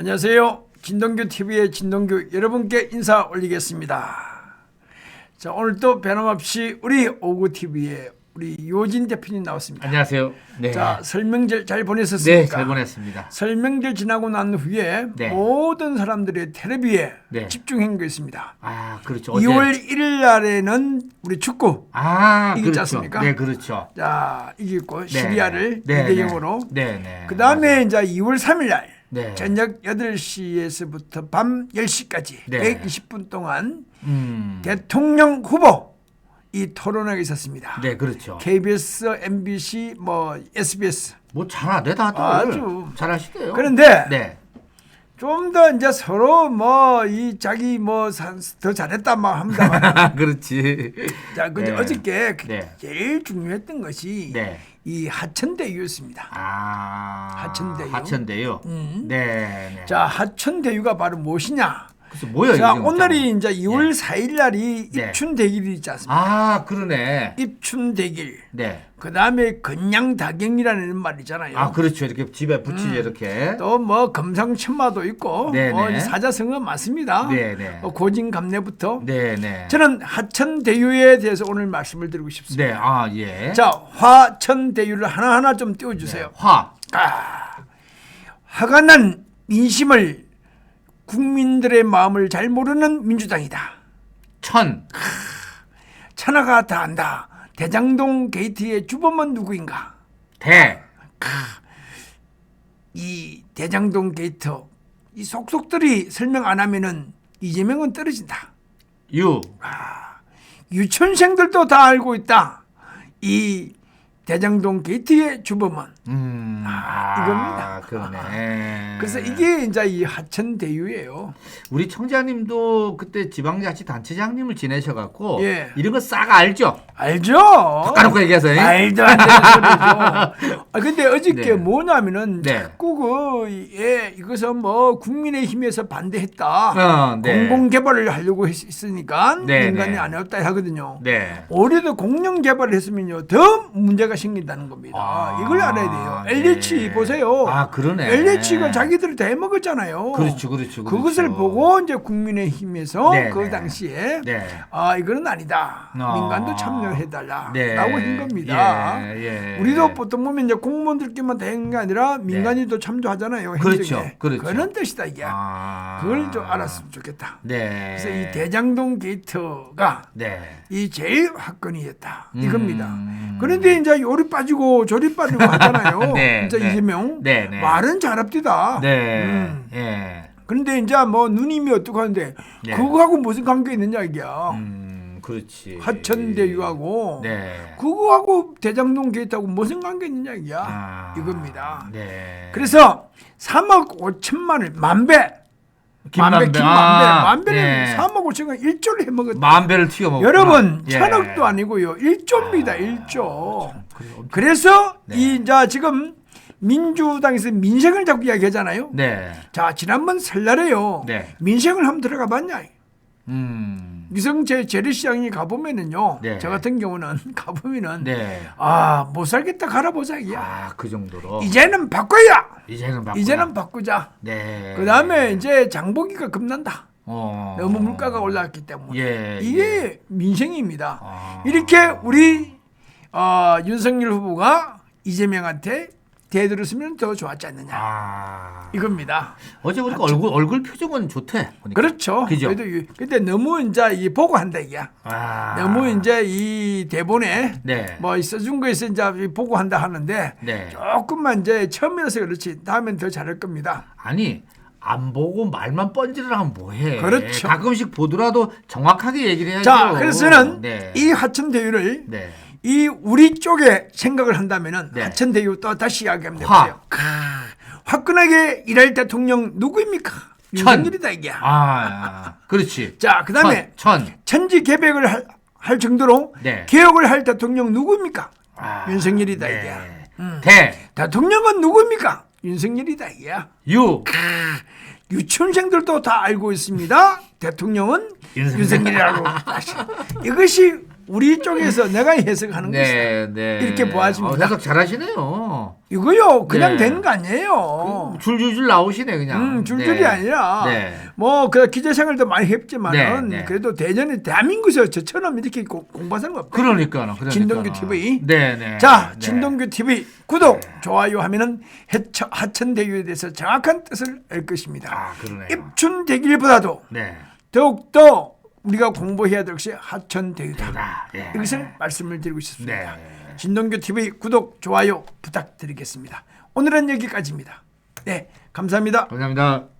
안녕하세요. 진동규 TV의 진동규 여러분께 인사 올리겠습니다. 자 오늘 또 변함없이 우리 오구 TV의 우리 요진 대표님 나왔습니다. 안녕하세요. 네. 자 설명절 잘 보내셨습니까? 네, 잘 보냈습니다. 설명절 지나고 난 후에 네. 모든 사람들의 텔레비에 네. 집중한 거 있습니다. 아, 그렇죠. 어제- 2월 1일 날에는 우리 축구 아, 이기지 그렇죠. 않습니까? 네, 그렇죠. 자 이기고 네. 시리아를 네, 2대 네. 0으로 네, 네. 그 다음에 이제 2월 3일 날 네. 저녁 8시에서부터 밤 10시까지 네. 120분 동안 음. 대통령 후보 이 토론회가 있었습니다. 네, 그렇죠. KBS, MBC, 뭐 SBS. 뭐 잘하네 다들. 아주. 잘하시대요. 그런데 네. 좀 더 이제 서로 뭐 이 자기 뭐 더 잘했다 막 합니다. 그렇지. 자, 근데 네. 어저께 그 네. 제일 중요했던 것이 네. 이 하천대유였습니다. 아. 하천대유. 하천대유. 음. 네, 네. 자, 하천대유가 바로 무엇이냐? 그래서 뭐야 자, 이게 오늘이 이제 2월 네. 4일 날이 네. 입춘대길이 있지 않습니까? 아, 그러네. 입춘대길. 네. 그 다음에 건양다경이라는 말이잖아요. 아, 그렇죠. 이렇게 집에 붙이지 음. 이렇게. 또 뭐 금상첨화도 있고 네네. 뭐 사자성어 많습니다. 네네. 어, 고진감래부터 네, 네. 저는 하천대유에 대해서 오늘 말씀을 드리고 싶습니다. 네, 아, 예. 자, 화천대유를 하나하나 좀 띄워주세요. 화. 화가 난 민심을 국민들의 마음을 잘 모르는 민주당이다. 천. 천하가 다 안다. 대장동 게이트의 주범은 누구인가? 대. 이 대장동 게이트 이 속속들이 설명 안 하면은 이재명은 떨어진다. 유. 유치원생들도 다 알고 있다. 이 대장동 게이트의 주범은 음, 아, 이겁니다. 그러네. 그래서 이게 이제 이 하천 대유예요. 우리 청자님도 그때 지방자치 단체장님을 지내셔갖고 예. 이런 거 싹 알죠? 알죠? 까놓고 얘기해서. 잉? 말도 안 되는 소리죠. 아 근데 어저께 네. 뭐냐면은 네. 자꾸 그 예, 이것은 뭐 국민의힘에서 반대했다. 어, 네. 공공 개발을 하려고 했, 했으니까 네, 민간이 네. 안 했다 하거든요. 네. 올해도 공영 개발을 했으면요 더 문제가 생긴다는 겁니다. 아, 이걸 알아야 돼요. 네. LH 보세요. 아, 그러네. LH가 자기들이 다 해먹었잖아요. 그렇죠, 그렇죠, 그렇죠. 그것을 보고 이제 국민의힘에서 네, 그 네. 당시에 네. 아 이거는 아니다. 아. 민간도 참여해달라라고 네. 한 겁니다. 예, 예. 우리도 보통 보면 이제 공무원들끼만 되는 게 아니라 민간이도 참조하잖아요. 행정에. 그렇죠, 그렇죠. 그런 뜻이다 이게. 아. 그걸 좀 알았으면 좋겠다. 네. 그래서 이 대장동 게이트가 네. 이 제일 화건이었다 음. 이겁니다. 그런데 이제 요리 빠지고 저리 빠지고 하잖아요. 네, 이제 네. 이재명 네, 네. 말은 잘합디다. 네. 음. 예. 그런데 이제 뭐 누님이 어떻게 하는데 네. 그거하고 무슨 관계 있느냐 이게야. 음, 그렇지. 하천대유하고 네. 그거하고 대장동 게이트하고 무슨 관계 있느냐 이게야. 아. 이겁니다. 네. 그래서 3억 5천만을 만배 만배 김만배 아, 만배는 예. 3억 5천만 1조를 해 먹었다. 만배를 튀겨 먹. 여러분 예. 천억도 아니고요 1조입니다 1조. 그래, 엄청- 그래서 네. 이 이제 지금 민주당에서 민생을 자꾸 이야기하잖아요. 네. 자 지난번 설날에요. 네. 민생을 한번 들어가 봤냐? 음. 유성재 재래시장에 가보면은요. 네. 저 같은 경우는 가보면은 네. 아못 살겠다 갈아보자 이게. 아, 그 정도로. 이제는 바꿔야. 이제는 바꾸자. 이제는 바꾸자. 네. 그 다음에 이제 장보기가 급난다. 어. 너무 물가가 올라왔기 때문에 예, 이게 예. 민생입니다. 아. 이렇게 우리 어, 윤석열 후보가 이재명한테 대들었으면 더 좋았지 않느냐 아. 이겁니다. 어제 보니까 얼굴 얼굴 표정은 좋대. 보니까. 그렇죠. 그죠? 그래도 이- 근데 너무 이제 이 보고 한다 이야. 아. 너무 이제 이 대본에 네. 뭐 써준 거에서 이제 보고 한다 하는데 네. 조금만 이제 처음이라서 그렇지 다음엔 더 잘할 겁니다. 아니 안 보고 말만 뻔질을 하면 뭐해? 그렇죠. 가끔씩 보더라도 정확하게 얘기를 해야죠. 자, 그래서 저는 네. 이 하천 대유를 네. 이 우리 쪽에 생각을 한다면은 네. 하천 대유 또 다시 이야기하면 화. 되세요. 화끈하게 일할 대통령 누구입니까? 천. 윤석열이다 이게. 아, 그렇지. 자, 그다음에 천. 천. 천지 개벽을 할, 할 정도로 네. 개혁을 할 대통령 누구입니까? 아, 윤석열이다 네. 이게. 음. 대. 대통령은 누구입니까? 윤석열이다 이게. 유. 유치원생들도 다 알고 있습니다. 대통령은 윤석열. 윤석열이라고. 이것이 우리 쪽에서 내가 해석하는 것이다. 네, 네. 이렇게 보아집니다. 어, 해석 잘하시네요. 이거요 그냥 네. 되는 거 아니에요. 줄줄줄 나오시네 그냥. 음, 줄줄이 네. 아니라 네. 뭐그 기자 생활도 많이 했지만은 네, 네. 그래도 대전에 대한민국에서 저처럼 이렇게 고- 공부한 사람 없다. 그러니까요. 그러니까. 진동규 TV. 네, 네. 자, 네. 진동규 TV 구독, 좋아요 하면은 해처, 하천대교에 대해서 정확한 뜻을 알 것입니다. 아, 그러네요. 입춘대길보다도 네. 더욱 더 우리가 공부해야 될 것이 하천대교다. 아, 예. 이것을 말씀을 드리고 싶습니다. 네. 진동규 TV 구독, 좋아요 부탁드리겠습니다. 오늘은 여기까지입니다. 네, 감사합니다. 감사합니다.